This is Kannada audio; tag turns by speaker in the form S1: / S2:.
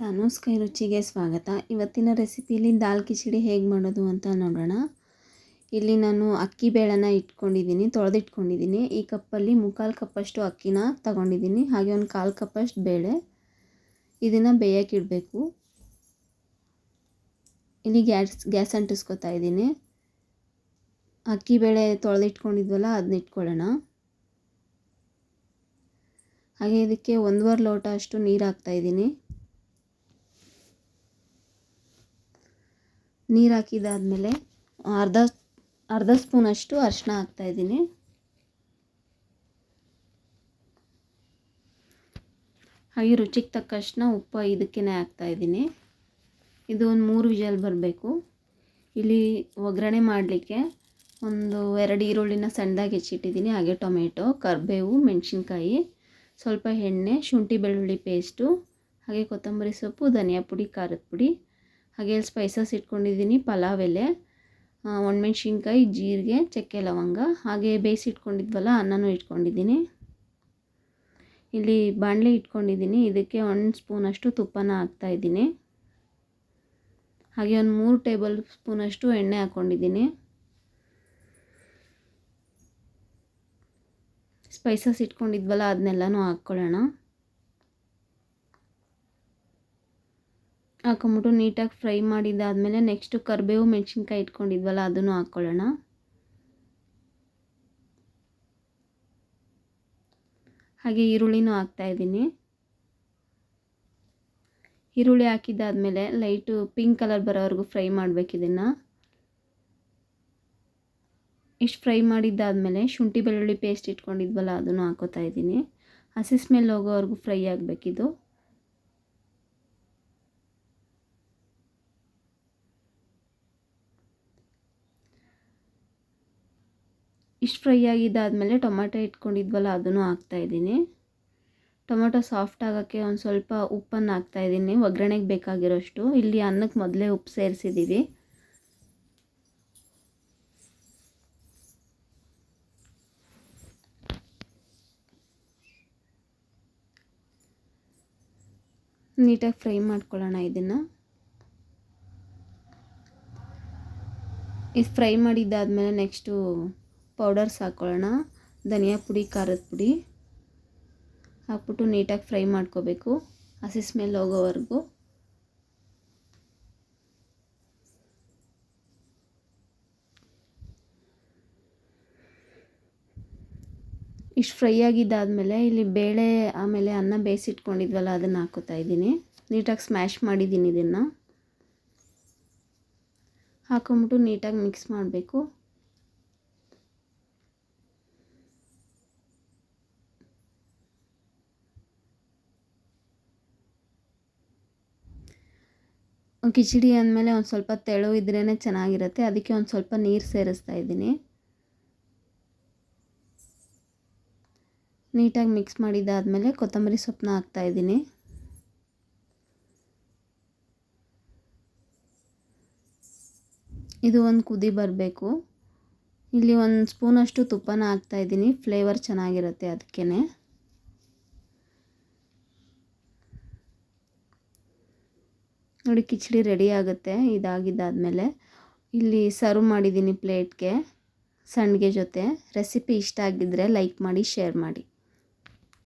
S1: ನಾನು ಸ್ಕೈ ರುಚಿಗೆ ಸ್ವಾಗತ. ಇವತ್ತಿನ ರೆಸಿಪಿಲಿ ದಾಲ್ ಕಿಚಡಿ ಹೇಗೆ ಮಾಡೋದು ಅಂತ ನೋಡೋಣ. ಇಲ್ಲಿ ನಾನು ಅಕ್ಕಿ ಬೇಳೆನ ಇಟ್ಕೊಂಡಿದ್ದೀನಿ ತೊಳೆದಿಟ್ಕೊಂಡಿದ್ದೀನಿ ಈ ಕಪ್ಪಲ್ಲಿ ಮುಕ್ಕಾಲು ಕಪ್ಪಷ್ಟು ಅಕ್ಕಿನ ತಗೊಂಡಿದ್ದೀನಿ ಹಾಗೆ ಒಂದು ಕಾಲು ಕಪ್ಪಷ್ಟು ಬೇಳೆ. ಇದನ್ನು ಬೇಯಕ್ಕೆ ಇಡಬೇಕು. ಇಲ್ಲಿ ಗ್ಯಾಸ್ ಗ್ಯಾಸ್ ಅಂಟಿಸ್ಕೊತಾ ಇದ್ದೀನಿ ಅಕ್ಕಿ ಬೇಳೆ ತೊಳೆದಿಟ್ಕೊಂಡಿದ್ವಲ್ಲ ಅದನ್ನ ಇಟ್ಕೊಳ್ಳೋಣ. ಹಾಗೆ ಇದಕ್ಕೆ ಒಂದುವರೆ ಲೋಟ ಅಷ್ಟು ನೀರು ಹಾಕ್ತಾಯಿದ್ದೀನಿ ನೀರು ಹಾಕಿದಾದಮೇಲೆ ಅರ್ಧ ಅರ್ಧ ಸ್ಪೂನಷ್ಟು ಅರಿಶಿನ ಹಾಕ್ತಾಯಿದ್ದೀನಿ ಹಾಗೆ ರುಚಿಗೆ ತಕ್ಕಷ್ಟು ಉಪ್ಪು ಇದಕ್ಕೇ ಹಾಕ್ತಾಯಿದ್ದೀನಿ ಇದು ಒಂದು ಮೂರು ವಿಜಲ್ ಬರಬೇಕು. ಇಲ್ಲಿ ಒಗ್ಗರಣೆ ಮಾಡಲಿಕ್ಕೆ ಒಂದು ಎರಡು ಈರುಳ್ಳಿನ ಸಣ್ಣದಾಗಿ ಹೆಚ್ಚಿಟ್ಟಿದ್ದೀನಿ. ಹಾಗೆ ಟೊಮೆಟೊ, ಕರಿಬೇವು, ಮೆಣಸಿನ್ಕಾಯಿ, ಸ್ವಲ್ಪ ಎಣ್ಣೆ, ಶುಂಠಿ ಬೆಳ್ಳುಳ್ಳಿ ಪೇಸ್ಟು ಹಾಗೆ ಕೊತ್ತಂಬರಿ ಸೊಪ್ಪು, ಧನಿಯಾ ಪುಡಿ, ಖಾರದ ಪುಡಿ. ಹಾಗೆ ಸ್ಪೈಸಸ್ ಇಟ್ಕೊಂಡಿದ್ದೀನಿ, ಪಲಾವ್ ಎಲೆ ಒಣಮೆಣ್ಸಿನ್ಕಾಯಿ, ಜೀರಿಗೆ, ಚಕ್ಕೆ ಲವಂಗ, ಹಾಗೆ ಬೇಯಿಸಿಟ್ಕೊಂಡಿದ್ವಲ್ಲ ಅನ್ನನೂ ಇಟ್ಕೊಂಡಿದ್ದೀನಿ. ಇಲ್ಲಿ ಬಾಣಲೆ ಇಟ್ಕೊಂಡಿದ್ದೀನಿ, ಇದಕ್ಕೆ ಒಂದು ಸ್ಪೂನಷ್ಟು ತುಪ್ಪನ ಹಾಕ್ತಾಯಿದ್ದೀನಿ ಹಾಗೆ ಒಂದು ಮೂರು ಟೇಬಲ್ ಸ್ಪೂನಷ್ಟು ಎಣ್ಣೆ ಹಾಕ್ಕೊಂಡಿದ್ದೀನಿ. ಸ್ಪೈಸಸ್ ಇಟ್ಕೊಂಡಿದ್ವಲ್ಲ, ಅದನ್ನೆಲ್ಲನೂ ಹಾಕ್ಕೊಳ್ಳೋಣ. ಹಾಕೊಂಬಿಟ್ಟು ನೀಟಾಗಿ ಫ್ರೈ ಮಾಡಿದ್ದಾದಮೇಲೆ ನೆಕ್ಸ್ಟು ಕರಿಬೇವು ಮೆಣಸಿನ್ಕಾಯಿ ಇಟ್ಕೊಂಡಿದ್ವಲ್ಲ ಅದನ್ನು ಹಾಕ್ಕೊಳ್ಳೋಣ. ಹಾಗೆ ಈರುಳ್ಳಿನೂ ಹಾಕ್ತಾಯಿದ್ದೀನಿ ಈರುಳ್ಳಿ ಹಾಕಿದ್ದಾದಮೇಲೆ ಲೈಟು ಪಿಂಕ್ ಕಲರ್ ಬರೋವರೆಗೂ ಫ್ರೈ ಮಾಡಬೇಕು ಇದನ್ನು. ಇಷ್ಟು ಫ್ರೈ ಮಾಡಿದ್ದಾದಮೇಲೆ ಶುಂಠಿ ಬೆಳ್ಳುಳ್ಳಿ ಪೇಸ್ಟ್ ಇಟ್ಕೊಂಡಿದ್ವಲ್ಲ ಅದನ್ನು ಹಾಕೋತಾ ಇದ್ದೀನಿ. ಹಸಿ ಸ್ಮೆಲ್ ಹೋಗೋವರೆಗೂ ಫ್ರೈ ಆಗಬೇಕಿದು. ಇಷ್ಟು ಫ್ರೈ ಆಗಿದ್ದಾದಮೇಲೆ ಟೊಮೆಟೊ ಇಟ್ಕೊಂಡಿದ್ವಲ್ಲ, ಅದನ್ನು ಹಾಕ್ತಾಯಿದ್ದೀನಿ ಟೊಮೆಟೊ ಸಾಫ್ಟ್ ಆಗೋಕ್ಕೆ ಒಂದು ಸ್ವಲ್ಪ ಉಪ್ಪನ್ನು ಹಾಕ್ತಾಯಿದ್ದೀನಿ ಒಗ್ಗರಣೆಗೆ ಬೇಕಾಗಿರೋಷ್ಟು. ಇಲ್ಲಿ ಅನ್ನಕ್ಕೆ ಮೊದಲೇ ಉಪ್ಪು ಸೇರಿಸಿದ್ದೀವಿ. ನೀಟಾಗಿ ಫ್ರೈ ಮಾಡ್ಕೊಳ್ಳೋಣ ಇದನ್ನು. ಇದು ಫ್ರೈ ಮಾಡಿದ್ದಾದಮೇಲೆ ನೆಕ್ಸ್ಟು ಪೌಡರ್ಸ್ ಹಾಕ್ಕೊಳ್ಳೋಣ ಧನಿಯಾ ಪುಡಿ, ಖಾರದ ಪುಡಿ. ಹಾಕ್ಬಿಟ್ಟು ನೀಟಾಗಿ ಫ್ರೈ ಮಾಡ್ಕೋಬೇಕು. ಹಸಿ ಸ್ಮೆಲ್ ಹೋಗೋವರೆಗೂ. ಇಷ್ಟು ಫ್ರೈ ಆಗಿದ್ದಾದಮೇಲೆ ಇಲ್ಲಿ ಬೇಳೆ, ಆಮೇಲೆ ಅನ್ನ ಬೇಯಿಸಿಟ್ಕೊಂಡಿದ್ವಲ್ಲ, ಅದನ್ನು ಹಾಕೋತಾ ಇದ್ದೀನಿ. ನೀಟಾಗಿ ಸ್ಮ್ಯಾಶ್ ಮಾಡಿದ್ದೀನಿ ಇದನ್ನು. ಹಾಕೊಂಬಿಟ್ಟು ನೀಟಾಗಿ ಮಿಕ್ಸ್ ಮಾಡಬೇಕು. ಕಿಚಡಿ ಅಂದಮೇಲೆ ಒಂದು ಸ್ವಲ್ಪ ತೆಳು ಇದ್ರೇ ಚೆನ್ನಾಗಿರುತ್ತೆ. ಅದಕ್ಕೆ ಒಂದು ಸ್ವಲ್ಪ ನೀರು ಸೇರಿಸ್ತಾ ಇದ್ದೀನಿ. ನೀಟಾಗಿ ಮಿಕ್ಸ್ ಮಾಡಿದ್ದಾದಮೇಲೆ ಕೊತ್ತಂಬರಿ ಸೊಪ್ಪನ್ನ ಹಾಕ್ತಾಯಿದ್ದೀನಿ ಇದು ಒಂದು ಕುದಿ ಬರಬೇಕು. ಇಲ್ಲಿ ಒಂದು ಸ್ಪೂನಷ್ಟು ತುಪ್ಪನ ಹಾಕ್ತಾಯಿದ್ದೀನಿ ಫ್ಲೇವರ್ ಚೆನ್ನಾಗಿರುತ್ತೆ ಅದಕ್ಕೇ ನೋಡಿ ಕಿಚಡಿ ರೆಡಿ ಆಗುತ್ತೆ, ಇದಾಗಿದ್ದಾದಮೇಲೆ. ಇಲ್ಲಿ ಸರ್ವ್ ಮಾಡಿದ್ದೀನಿ ಪ್ಲೇಟ್ಗೆ, ಸಂಡಿಗೆ ಜೊತೆ. ರೆಸಿಪಿ ಇಷ್ಟ ಆಗಿದ್ದರೆ ಲೈಕ್ ಮಾಡಿ, ಶೇರ್ ಮಾಡಿ.